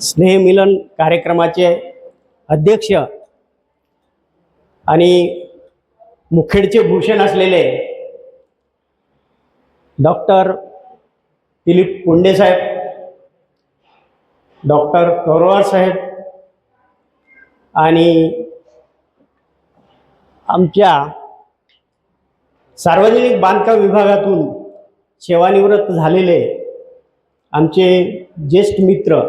स्नेहमिलन कार्यक्रमाचे अध्यक्ष आणि मुखेडचे भूषण असलेले डॉक्टर दिलीप पुंडे साहेब डॉक्टर कौरवार साहेब आणि आमच्या सार्वजनिक बांधकाम विभागातून सेवानिवृत्त झालेले आमचे ज्येष्ठ मित्र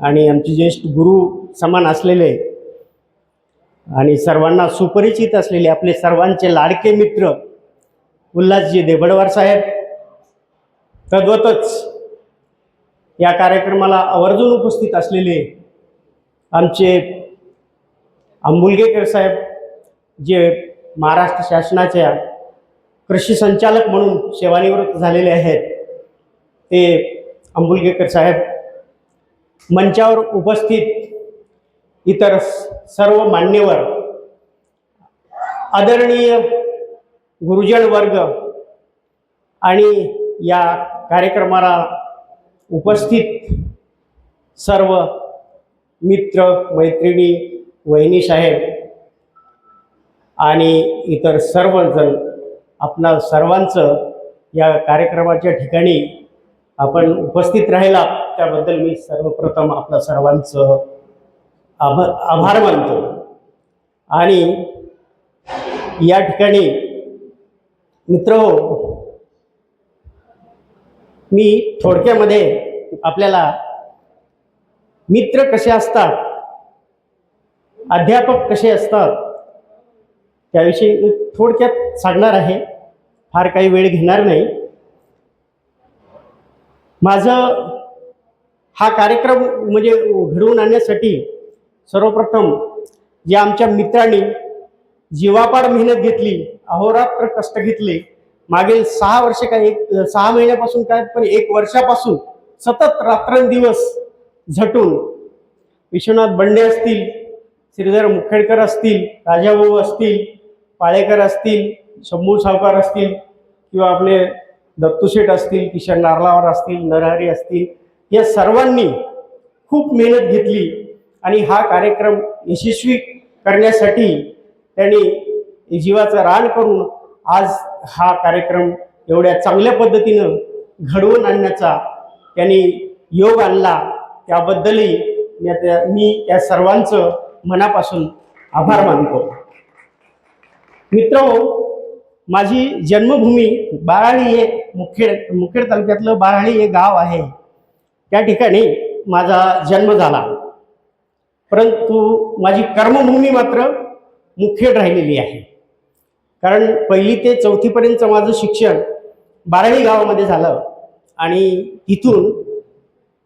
आणि आमचे ज्येष्ठ गुरु समान असलेले आणि सर्वांना सुपरिचित असलेले आपले सर्वांचे लाडके मित्र उल्हासजी देबडवार साहेब तद्वतच या कार्यक्रमाला आवर्जून उपस्थित असलेले आमचे आंबुलगेकर साहेब जे महाराष्ट्र शासनाच्या कृषी संचालक म्हणून सेवानिवृत्त झालेले आहेत ते आंबुलगेकर साहेब मंचावर उपस्थित इतर सर्व मान्यवर आदरणीय गुरुजन वर्ग आणि या कार्यक्रमाला उपस्थित सर्व मित्र मैत्रिणी वहिनी साहेब आणि इतर सर्वजण आपणा सर्वांचं या कार्यक्रमाच्या ठिकाणी आपण उपस्थित राहिला. त्याबद्दल मी सर्वप्रथम आपल्या सर्वांचं आभ आभार मानतो. आणि या ठिकाणी मित्र मी थोडक्यामध्ये आपल्याला मित्र कसे असतात अध्यापक कसे असतात त्याविषयी थोडक्यात सांगणार आहे. फार काही वेळ घेणार नाही. माझं हा कार्यक्रम म्हणजे घडवून आणण्यासाठी सर्वप्रथम जे आमच्या मित्रांनी जीवापाड मेहनत घेतली अहोरात्र कष्ट घेतले मागील सहा वर्ष काय एक सहा महिन्यापासून काय पण एक वर्षापासून सतत रात्रंदिवस झटून विश्वनाथ बंडे असतील श्रीधर मुखेडकर असतील राजाभाऊ असतील पाळेकर असतील शंभू सावकार असतील किंवा आपले दत्तूशेठ असतील किशन नारलावर असतील नरहरी असतील या सर्वांनी खूप मेहनत घेतली आणि हा कार्यक्रम यशस्वी करण्यासाठी त्यांनी जीवाचं रान करून आज हा कार्यक्रम एवढ्या चांगल्या पद्धतीनं घडवून आणण्याचा त्यांनी योग आणला. त्याबद्दलही मी त्या मी या सर्वांचं मनापासून आभार मानतो. मित्र माझी जन्मभूमी बाराळी हे मुखेड मुखेड तालुक्यातलं बाराळी हे गाव आहे. त्या ठिकाणी माझा जन्म झाला. परंतु माझी कर्मभूमी मात्र मुखेड राहिलेली आहे. कारण पहिली ते चौथीपर्यंतचं माझं शिक्षण बाराळी गावामध्ये झालं आणि तिथून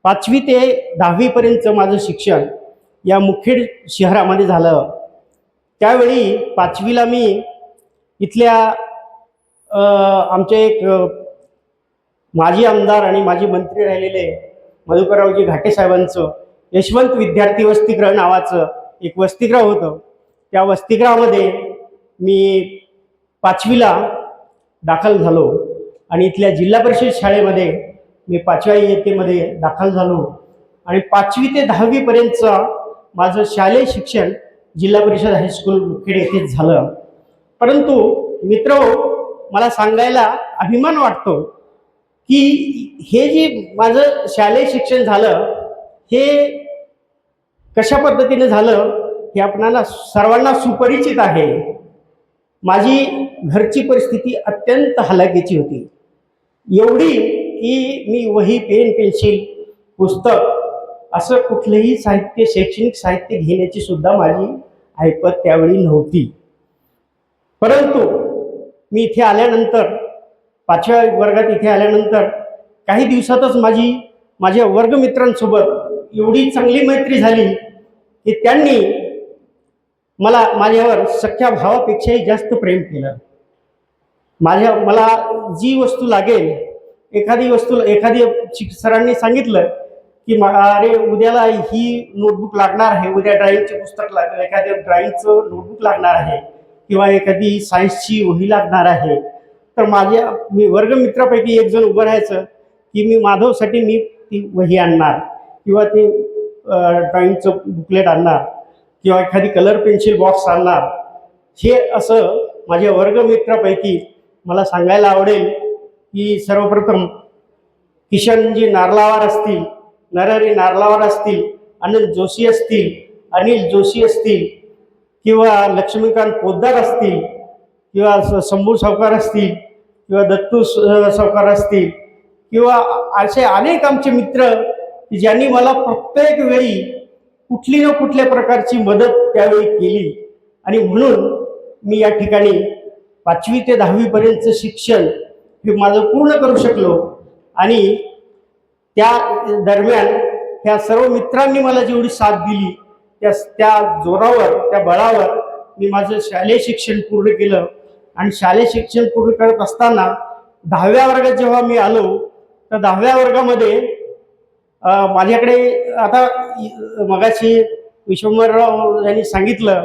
पाचवी ते दहावीपर्यंतचं माझं शिक्षण या मुखेड शहरामध्ये झालं. त्यावेळी पाचवीला मी इथल्या आमचे एक माजी आमदार आणि माजी मंत्री राहिलेले मधुकररावजी घाटे साहेबांचं यशवंत विद्यार्थी वसतिगृह नावाचं एक वसतिगृह होतं. त्या वसतिगृहामध्ये मी पाचवीला दाखल झालो आणि इथल्या जिल्हा परिषद शाळेमध्ये मी पाचव्या इयत्तेमध्ये दाखल झालो. आणि पाचवी ते दहावीपर्यंतचं माझं शालेय शिक्षण जिल्हा परिषद हायस्कूल मुखेड येथेच झालं. परंतु मित्र मला सांगायला अभिमान वाटतो की हे जे माझं शालेय शिक्षण झालं हे कशा पद्धतीने झालं हे आपणाला सर्वांना सुपरिचित आहे. माझी घरची परिस्थिती अत्यंत हलाखीची होती. एवढी की मी वही पेन पेन्सिल पुस्तक असं कुठलंही साहित्य शैक्षणिक साहित्य घेण्याची सुद्धा माझी ऐपत त्यावेळी नव्हती. परंतु मी इथे आल्यानंतर पाचव्या वर्गात इथे आल्यानंतर काही दिवसातच माझी माझ्या वर्गमित्रांसोबत एवढी चांगली मैत्री झाली की त्यांनी मला माझ्यावर सख्या भावापेक्षाही जास्त प्रेम केलं. माझ्या मला जी वस्तू लागेल एखादी वस्तू एखादी शिक सरांनी सांगितलं की मा- अरे उद्याला ही नोटबुक लागणार आहे उद्या ड्रॉइंगचे पुस्तक लाग एखाद्या ड्रॉइंगचं नोटबुक लागणार आहे किंवा एखादी सायन्सची वही लागणार आहे तर माझ्या मी वर्गमित्रापैकी एक जण उभं राहायचं की मी माधवसाठी मी ती वही आणणार किंवा ते ड्रॉइंगचं बुकलेट आणणार किंवा एखादी कलर पेन्सिल बॉक्स आणणार. हे असं माझ्या वर्गमित्रापैकी मला सांगायला आवडेल की सर्वप्रथम किशनजी नारलावार असतील नरहरी नारलावार असतील अनिल जोशी असतील अनिल जोशी असतील किंवा लक्ष्मीकांत पोद्दार असतील किंवा शंभू सावकार असतील किंवा दत्तू सावकार असतील किंवा असे अनेक आमचे मित्र की ज्यांनी मला प्रत्येक वेळी कुठली ना कुठल्या प्रकारची मदत त्यावेळी केली. आणि म्हणून मी या ठिकाणी पाचवी ते दहावीपर्यंतचं शिक्षण हे माझं पूर्ण करू शकलो. आणि त्या दरम्यान ह्या सर्व मित्रांनी मला जेवढी साथ दिली त्या त्या जोरावर त्या बळावर मी माझं शालेय शिक्षण पूर्ण केलं. आणि शालेय शिक्षण पूर्ण करत असताना दहाव्या वर्गात जेव्हा मी आलो तर दहाव्या वर्गामध्ये माझ्याकडे आता मगाशी विश्वंभरराव यांनी सांगितलं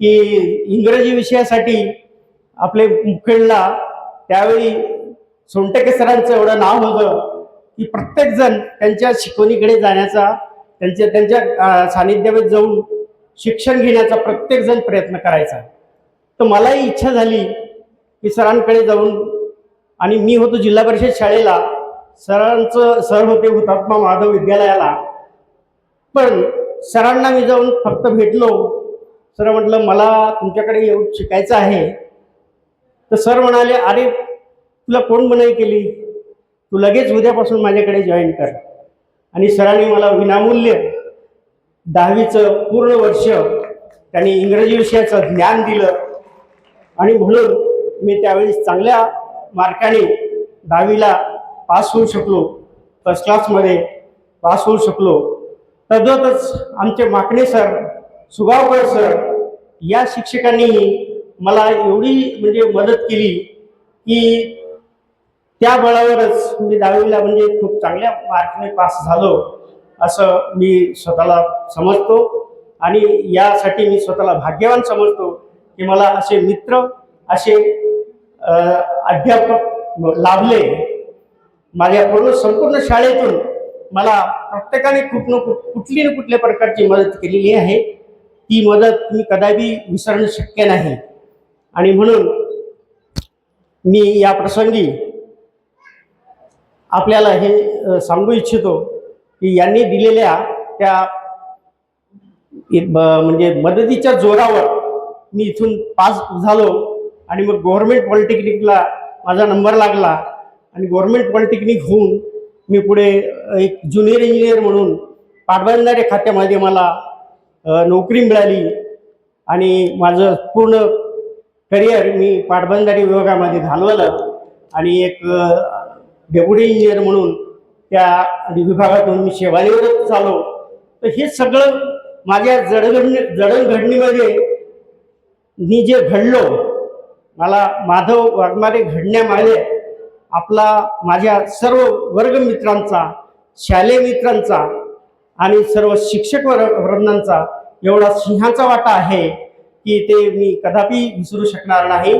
की इंग्रजी विषयासाठी आपले मुखेडला त्यावेळी सोनटके सरांचं एवढं नाव होतं की प्रत्येकजण त्यांच्या शिकवणीकडे जाण्याचा त्यांच्या त्यांच्या अं, सानिध्यामध्ये जाऊन शिक्षण घेण्याचा प्रत्येकजण प्रयत्न करायचा. तर मलाही इच्छा झाली की सरांकडे जाऊन आणि मी होतो जिल्हा परिषद शाळेला. सरांचं सर होते हुतात्मा माधव विद्यालयाला. पण सरांना मी जाऊन फक्त भेटलो. सर म्हटलं मला तुमच्याकडे येऊन शिकायचं आहे. तर सर म्हणाले अरे तुला कोण मनाई केली? तू लगेच उद्यापासून माझ्याकडे जॉईन कर. आणि सरांनी मला विनामूल्य दहावीचं पूर्ण वर्ष त्यांनी इंग्रजी विषयाचं ज्ञान दिलं. आणि म्हणून मी त्यावेळी चांगल्या मार्काने दहावीला पास होऊ शकलो फर्स्ट क्लासमध्ये पास होऊ शकलो. तद्वतच आमचे माकणे सर सुगावकर सर या शिक्षकांनी मला एवढी म्हणजे मदत केली की त्या बळावरच मी दहावीला म्हणजे खूप चांगल्या मार्कने पास झालो असं मी स्वतःला समजतो. आणि यासाठी मी स्वतःला भाग्यवान समजतो की मला असे मित्र असे अध्यापक लाभले. माझ्याकडून संपूर्ण शाळेतून मला प्रत्येकाने खूप न कुठली ना कुठल्या प्रकारची मदत केलेली आहे. ती मदत मी कदापि विसरणं शक्य नाही. आणि म्हणून मी या प्रसंगी आपल्याला हे सांगू इच्छितो की यांनी दिलेल्या त्या म्हणजे मदतीच्या जोरावर मी इथून पास झालो. आणि मग गव्हर्नमेंट पॉलिटेक्निकला माझा नंबर लागला. आणि गव्हर्नमेंट पॉलिटेक्निक होऊन मी पुढे एक ज्युनियर इंजिनियर म्हणून पाटबंधारे खात्यामध्ये मला नोकरी मिळाली. आणि माझं पूर्ण करिअर मी पाटबंधारे विभागामध्ये घालवलं. आणि एक डेप्युटी इंजिनियर म्हणून त्या विभागातून मी सेवानिवृत्त झालो तर हे सगळं माझ्या जडघडणी जडणघडणीमध्ये मी जे घडलो मला माधव वाघमारे घडण्यामागे आपला माझ्या सर्व वर्गमित्रांचा शालेय मित्रांचा आणि सर्व शिक्षक वर वृंदांचा एवढा सिंहाचा वाटा आहे की ते मी कदापि विसरू शकणार नाही.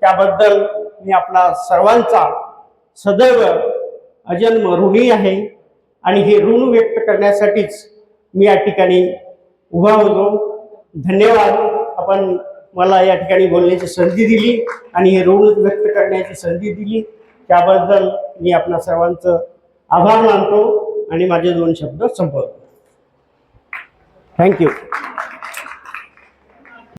त्याबद्दल मी आपला सर्वांचा सदैव अजन्म ऋणी आहे आणि हे ऋण व्यक्त करण्यासाठीच मी या ठिकाणी उभा होतो. धन्यवाद. आपण मला या ठिकाणी बोलण्याची संधी दिली आणि हे ऋण व्यक्त करण्याची संधी दिली. त्याबद्दल मी आपल्या सर्वांचं आभार मानतो आणि माझे दोन शब्द संपवतो. थँक्यू